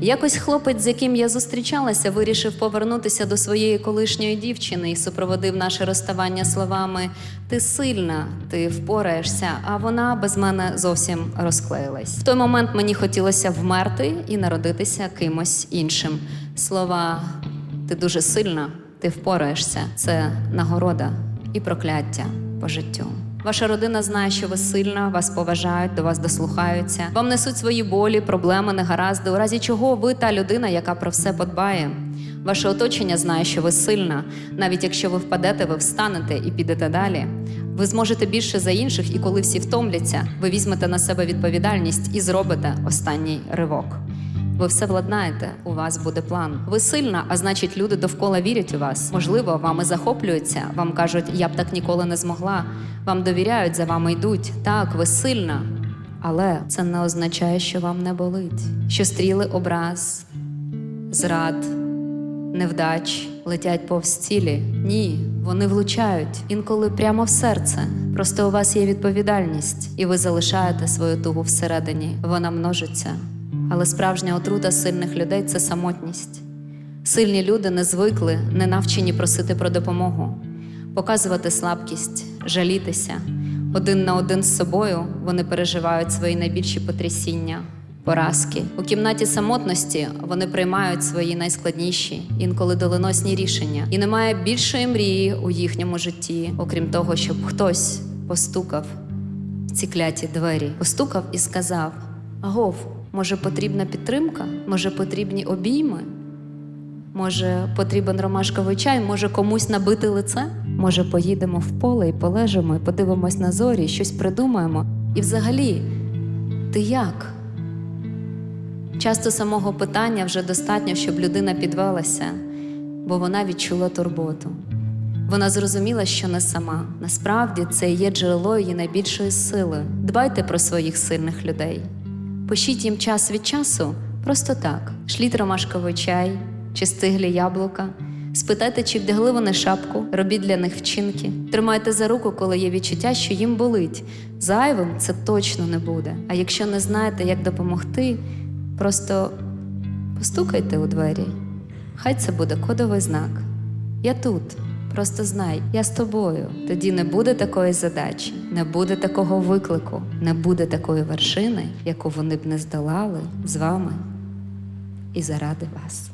Якось хлопець, з яким я зустрічалася, вирішив повернутися до своєї колишньої дівчини і супроводив наше розставання словами: Ти сильна, ти впораєшся, а вона без мене зовсім розклеїлась. В той момент мені хотілося вмерти і народитися кимось іншим. Слова ти дуже сильна, ти впораєшся. Це нагорода і прокляття по життю. Ваша родина знає, що ви сильна, вас поважають, до вас дослухаються. Вам несуть свої болі, проблеми, негаразди, у разі чого ви та людина, яка про все подбає. Ваше оточення знає, що ви сильна. Навіть якщо ви впадете, ви встанете і підете далі. Ви зможете більше за інших, і коли всі втомляться, ви візьмете на себе відповідальність і зробите останній ривок. Ви все владнаєте, у вас буде план. Ви сильна, а значить, люди довкола вірять у вас. Можливо, вами захоплюються, вам кажуть, я б так ніколи не змогла. Вам довіряють, за вами йдуть. Так, ви сильна. Але це не означає, що вам не болить, що стріли образ, зрад, невдач летять повз цілі. Ні, вони влучають інколи прямо в серце. Просто у вас є відповідальність, і ви залишаєте свою тугу всередині. Вона множиться. Але справжня отрута сильних людей це самотність. Сильні люди не звикли, не навчені просити про допомогу, показувати слабкість, жалітися. Один на один з собою вони переживають свої найбільші потрясіння, поразки. У кімнаті самотності вони приймають свої найскладніші, інколи доленосні рішення. І немає більшої мрії у їхньому житті, окрім того, щоб хтось постукав в ці кляті двері, постукав і сказав: Агов, може потрібна підтримка? Може потрібні обійми? Може, потрібен ромашковий чай, може комусь набити лице? Може, поїдемо в поле і полежимо, і подивимось на зорі, щось придумаємо. І взагалі, ти як? Часто самого питання вже достатньо, щоб людина підвелася, бо вона відчула турботу. Вона зрозуміла, що не сама. Насправді це є джерело її найбільшої сили. Дбайте про своїх сильних людей. Пишіть їм час від часу просто так: шліть ромашковий чай чи стиглі яблука. Спитайте, чи вдягли вони шапку, робіть для них вчинки. Тримайте за руку, коли є відчуття, що їм болить. Зайвим це точно не буде. А якщо не знаєте, як допомогти, просто постукайте у двері. Хай це буде кодовий знак. Я тут. Просто знай, я з тобою. Тоді не буде такої задачі, не буде такого виклику, не буде такої вершини, яку вони б не здолали з вами і заради вас.